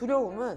두려움은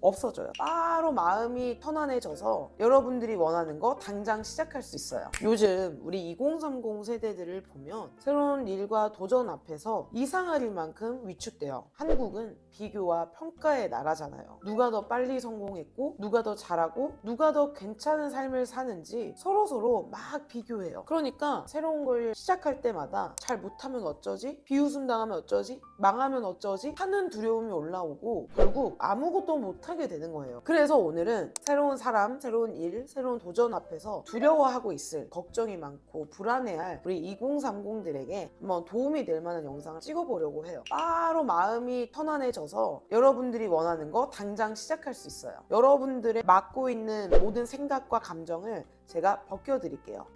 없어져요. 바로 마음이 편안해져서 여러분들이 원하는 거 당장 시작할 수 있어요. 요즘 우리 2030 세대들을 보면 새로운 일과 도전 앞에서 이상할 만큼 위축돼요. 한국은 비교와 평가의 나라잖아요. 누가 더 빨리 성공했고, 누가 더 잘하고, 누가 더 괜찮은 삶을 사는지 서로서로 막 비교해요. 그러니까 새로운 걸 시작할 때마다 잘 못하면 어쩌지? 비웃음 당하면 어쩌지? 망하면 어쩌지? 하는 두려움이 올라오고 결국 아무것도 못하 게 되는 거예요. 그래서 오늘은 새로운 사람, 새로운 일, 새로운 도전 앞에서 두려워하고 있을 걱정이 많고 불안해할 우리 2030들에게 한번 도움이 될 만한 영상을 찍어보려고 해요. 바로 마음이 편안해져서 여러분들이 원하는 거 당장 시작할 수 있어요. 여러분들의 맡고 있는 모든 생각과 감정을 제가 벗겨드릴게요.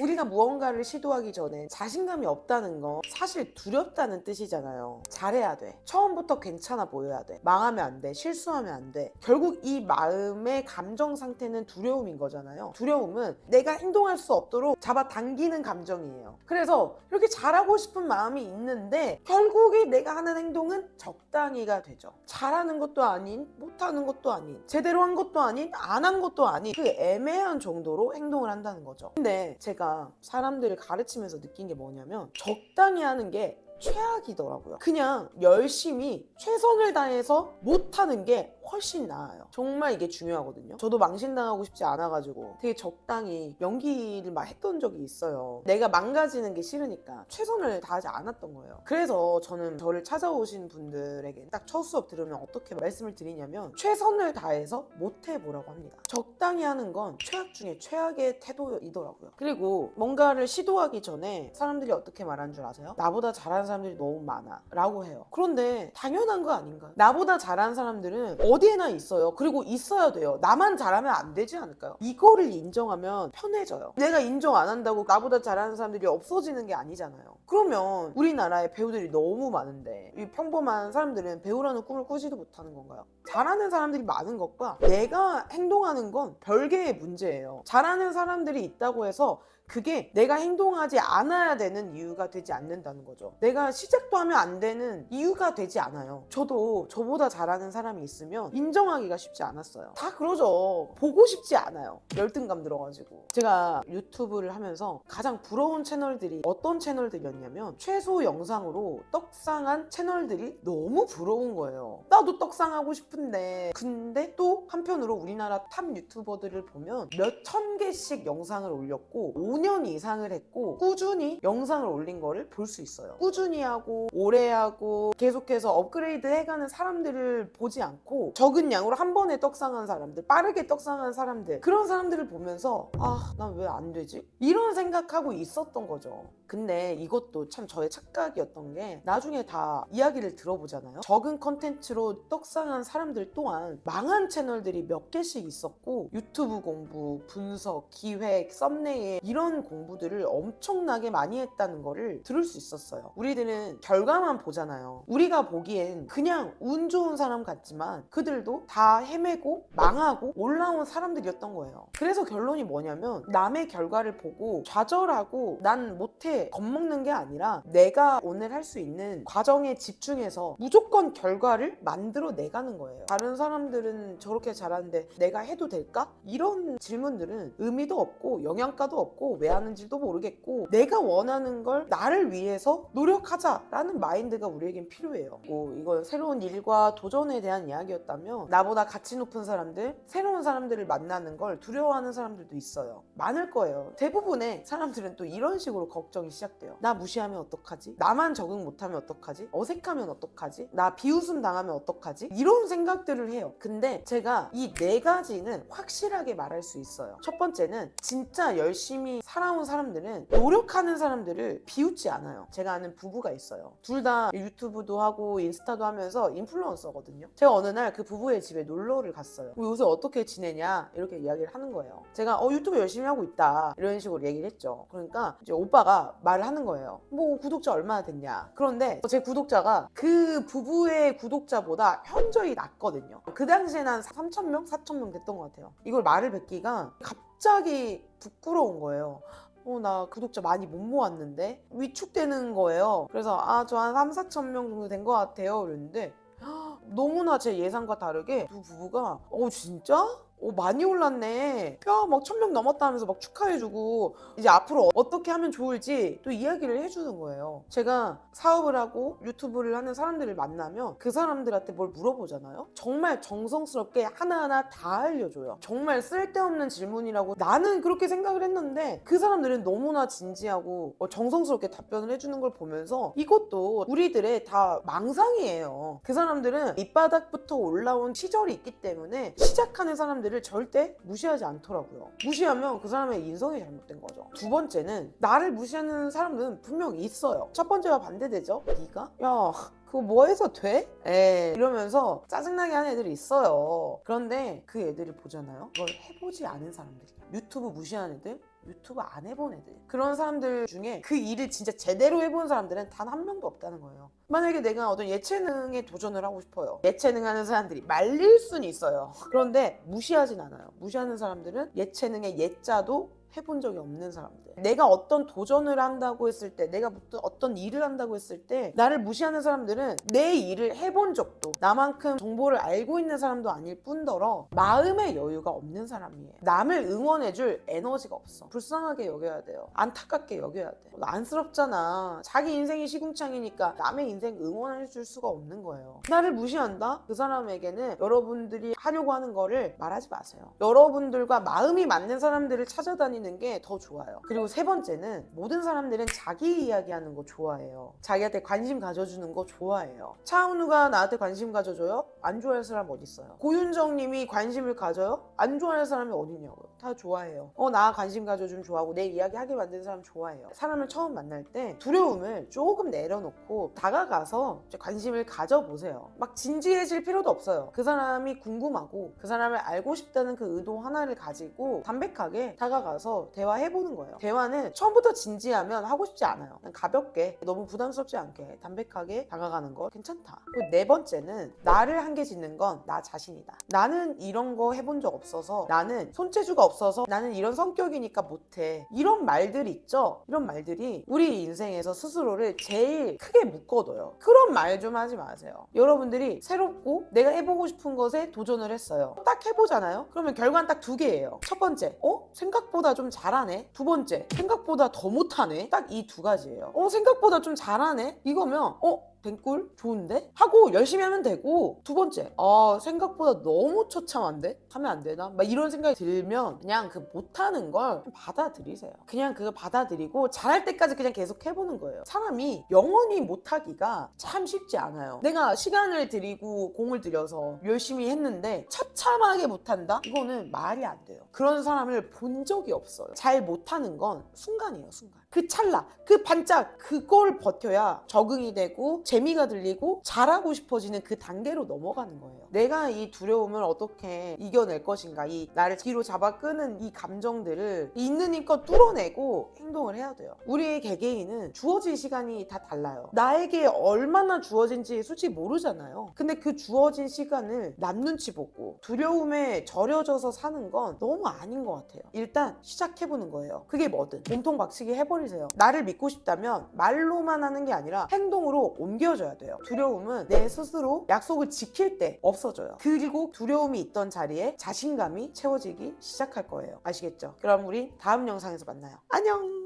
우리가 무언가를 시도하기 전에 자신감이 없다는 건 사실 두렵다는 뜻이잖아요. 잘해야 돼. 처음부터 괜찮아 보여야 돼. 망하면 안 돼. 실수하면 안 돼. 결국 이 마음의 감정 상태는 두려움인 거잖아요. 두려움은 내가 행동할 수 없도록 잡아당기는 감정이에요. 그래서 이렇게 잘하고 싶은 마음이 있는데 결국에 내가 하는 행동은 적당히가 되죠. 잘하는 것도 아닌, 못하는 것도 아닌, 제대로 한 것도 아닌, 안 한 것도 아닌 그 애매한 정도로 행동을 한다는 거죠. 근데 제가 사람들을 가르치면서 느낀 게 뭐냐면 적당히 하는 게 최악이더라고요. 그냥 열심히 최선을 다해서 못하는 게 훨씬 나아요. 정말 이게 중요하거든요. 저도 망신당하고 싶지 않아가지고 되게 적당히 연기를 막 했던 적이 있어요. 내가 망가지는 게 싫으니까 최선을 다하지 않았던 거예요. 그래서 저는 저를 찾아오신 분들에게 딱 첫 수업 들으면 어떻게 말씀을 드리냐면 최선을 다해서 못해보라고 합니다. 적당히 하는 건 최악 중에 최악의 태도이더라고요. 그리고 뭔가를 시도하기 전에 사람들이 어떻게 말하는 줄 아세요? 나보다 잘하는 사람들이 너무 많아 라고 해요. 그런데 당연한 거 아닌가요? 나보다 잘하는 사람들은 어디에나 있어요. 그리고 있어야 돼요. 나만 잘하면 안 되지 않을까요? 이거를 인정하면 편해져요. 내가 인정 안 한다고 나보다 잘하는 사람들이 없어지는 게 아니잖아요. 그러면 우리나라에 배우들이 너무 많은데 이 평범한 사람들은 배우라는 꿈을 꾸지도 못하는 건가요? 잘하는 사람들이 많은 것과 내가 행동하는 건 별개의 문제예요. 잘하는 사람들이 있다고 해서 그게 내가 행동하지 않아야 되는 이유가 되지 않는다는 거죠. 내가 시작도 하면 안 되는 이유가 되지 않아요. 저도 저보다 잘하는 사람이 있으면 인정하기가 쉽지 않았어요. 다 그러죠. 보고 싶지 않아요. 열등감 들어가지고. 제가 유튜브를 하면서 가장 부러운 채널들이 어떤 채널들이었냐면 최소 영상으로 떡상한 채널들이 너무 부러운 거예요. 나도 떡상하고 싶은데. 근데 또 한편으로 우리나라 탑 유튜버들을 보면 몇 천 개씩 영상을 올렸고 5년 이상을 했고 꾸준히 영상을 올린 거를 볼 수 있어요. 꾸준히 하고 오래 하고 계속해서 업그레이드 해가는 사람들을 보지 않고 적은 양으로 한 번에 떡상한 사람들, 빠르게 떡상한 사람들 그런 사람들을 보면서 아, 난 왜 안 되지? 이런 생각하고 있었던 거죠. 근데 이것도 참 저의 착각이었던 게 나중에 다 이야기를 들어보잖아요. 적은 컨텐츠로 떡상한 사람들 또한 망한 채널들이 몇 개씩 있었고 유튜브 공부, 분석, 기획, 썸네일 이런 공부들을 엄청나게 많이 했다는 거를 들을 수 있었어요. 우리들은 결과만 보잖아요. 우리가 보기엔 그냥 운 좋은 사람 같지만 그들도 다 헤매고 망하고 올라온 사람들이었던 거예요. 그래서 결론이 뭐냐면 남의 결과를 보고 좌절하고 난 못해 겁먹는 게 아니라 내가 오늘 할 수 있는 과정에 집중해서 무조건 결과를 만들어 내가는 거예요. 다른 사람들은 저렇게 잘하는데 내가 해도 될까? 이런 질문들은 의미도 없고 영양가도 없고 왜 하는지도 모르겠고 내가 원하는 걸 나를 위해서 노력하자라는 마인드가 우리에겐 필요해요. 뭐 이건 새로운 일과 도전에 대한 이야기였다면 나보다 가치 높은 사람들, 새로운 사람들을 만나는 걸 두려워하는 사람들도 있어요. 많을 거예요. 대부분의 사람들은 또 이런 식으로 걱정이 시작돼요. 나 무시하면 어떡하지? 나만 적응 못하면 어떡하지? 어색하면 어떡하지? 나 비웃음 당하면 어떡하지? 이런 생각들을 해요. 근데 제가 이 네 가지는 확실하게 말할 수 있어요. 첫 번째는 진짜 열심히 살아온 사람들은 노력하는 사람들을 비웃지 않아요. 제가 아는 부부가 있어요. 둘 다 유튜브도 하고 인스타도 하면서 인플루언서거든요. 제가 어느 날 그 부부의 집에 놀러를 갔어요. 뭐 요새 어떻게 지내냐 이렇게 이야기를 하는 거예요. 제가 어 유튜브 열심히 하고 있다 이런 식으로 얘기를 했죠. 그러니까 이제 오빠가 말을 하는 거예요. 뭐 구독자 얼마나 됐냐. 그런데 제 구독자가 그 부부의 구독자보다 현저히 낮거든요. 그 당시에는 한 3천 명, 4천 명 됐던 것 같아요. 이걸 말을 뱉기가 갑 자기 부끄러운 거예요. 어, 나 구독자 많이 못 모았는데? 위축되는 거예요. 그래서 아, 저 한 3, 4천 명 정도 된 것 같아요. 그랬는데 헉, 너무나 제 예상과 다르게 두 부부가 어, 진짜? 오, 많이 올랐네. 야, 막천명 넘었다 하면서 막 축하해주고, 이제 앞으로 어떻게 하면 좋을지 또 이야기를 해주는 거예요. 제가 사업을 하고 유튜브를 하는 사람들을 만나면 그 사람들한테 뭘 물어보잖아요. 정말 정성스럽게 하나하나 다 알려줘요. 정말 쓸데없는 질문이라고 나는 그렇게 생각을 했는데 그 사람들은 너무나 진지하고 어, 정성스럽게 답변을 해주는 걸 보면서 이것도 우리들의 다 망상이에요. 그 사람들은 밑바닥부터 올라온 시절이 있기 때문에 시작하는 사람들 을 절대 무시하지 않더라고요. 무시하면 그 사람의 인성이 잘못된 거죠. 두 번째는 나를 무시하는 사람들은 분명 있어요. 첫 번째와 반대되죠. 네가? 야 그거 뭐 해서 돼? 에 이러면서 짜증나게 하는 애들이 있어요. 그런데 그 애들을 보잖아요. 그걸 해보지 않은 사람들이야. 유튜브 무시하는 애들, 유튜브 안 해본 애들. 그런 사람들 중에 그 일을 진짜 제대로 해본 사람들은 단 한 명도 없다는 거예요. 만약에 내가 어떤 예체능에 도전을 하고 싶어요. 예체능 하는 사람들이 말릴 수는 있어요. 그런데 무시하진 않아요. 무시하는 사람들은 예체능의 예자도 해본 적이 없는 사람들. 내가 어떤 도전을 한다고 했을 때, 내가 어떤- 일을 한다고 했을 때, 나를 무시하는 사람들은 내 일을 해본 적도, 나만큼 정보를 알고 있는 사람도 아닐 뿐더러 마음의 여유가 없는 사람이에요. 남을 응원해줄 에너지가 없어. 불쌍하게 여겨야 돼요. 안타깝게 여겨야 돼. 안쓰럽잖아. 자기 인생이 시궁창이니까 남의 인생 응원해줄 수가 없는 거예요. 나를 무시한다? 그 사람에게는 여러분들이 하려고 하는 거를 말하지 마세요. 여러분들과 마음이 맞는 사람들을 찾아다니는 게 더 좋아요. 그리고 세 번째는 모든 사람들은 자기 이야기하는 거 좋아해요. 자기한테 관심 가져주는 거 좋아해요. 차은우가 나한테 관심 가져줘요? 안 좋아할 사람 어디 있어요? 고윤정 님이 관심을 가져요? 안 좋아할 사람이 어디냐고요? 다 좋아해요. 어, 나 관심 가져주면 좋아하고 내 이야기 하게 만드는 사람 좋아해요. 사람을 처음 만날 때 두려움을 조금 내려놓고 다가가서 관심을 가져보세요. 막 진지해질 필요도 없어요. 그 사람이 궁금하고 그 사람을 알고 싶다는 그 의도 하나를 가지고 담백하게 다가가서 대화해보는 거예요. 대화는 처음부터 진지하면 하고 싶지 않아요. 가볍게 너무 부담스럽지 않게 담백하게 다가가는 거 괜찮다. 그리고 네 번째는 나를 한계 짓는 건 나 자신이다. 나는 이런 거 해본 적 없어서 나는 손재주가 없어 서 나는 이런 성격이니까 못해. 이런 말들 있죠? 이런 말들이 우리 인생에서 스스로를 제일 크게 묶어둬요. 그런 말 좀 하지 마세요. 여러분들이 새롭고 내가 해보고 싶은 것에 도전을 했어요. 딱 해보잖아요? 그러면 결과는 딱 두 개예요. 첫 번째, 어? 생각보다 좀 잘하네. 두 번째, 생각보다 더 못하네. 딱 이 두 가지예요. 어? 생각보다 좀 잘하네? 이거면, 어? 댕꿀 좋은데? 하고 열심히 하면 되고 두 번째 아 생각보다 너무 처참한데? 하면 안 되나? 막 이런 생각이 들면 그냥 그 못하는 걸좀 받아들이세요 그냥 그거 받아들이고 잘할 때까지 그냥 계속 해보는 거예요 사람이 영원히 못하기가 참 쉽지 않아요 내가 시간을 들이고 공을 들여서 열심히 했는데 처참하게 못한다? 이거는 말이 안 돼요 그런 사람을 본 적이 없어요 잘 못하는 건 순간이에요 순간 그 찰나 그 반짝 그걸 버텨야 적응이 되고 재미가 들리고 잘하고 싶어지는 그 단계로 넘어가는 거예요. 내가 이 두려움을 어떻게 이겨낼 것인가, 이 나를 뒤로 잡아 끄는 이 감정들을 있는 힘껏 뚫어내고 행동을 해야 돼요. 우리의 개개인은 주어진 시간이 다 달라요. 나에게 얼마나 주어진지 솔직히 모르잖아요. 근데 그 주어진 시간을 남 눈치 보고 두려움에 절여져서 사는 건 너무 아닌 것 같아요. 일단 시작해보는 거예요. 그게 뭐든 몸통 박치기 해버리세요. 나를 믿고 싶다면 말로만 하는 게 아니라 행동으로 옮 겨줘야 돼요. 두려움은 내 스스로 약속을 지킬 때 없어져요. 그리고 두려움이 있던 자리에 자신감이 채워지기 시작할 거예요. 아시겠죠? 그럼 우리 다음 영상에서 만나요. 안녕!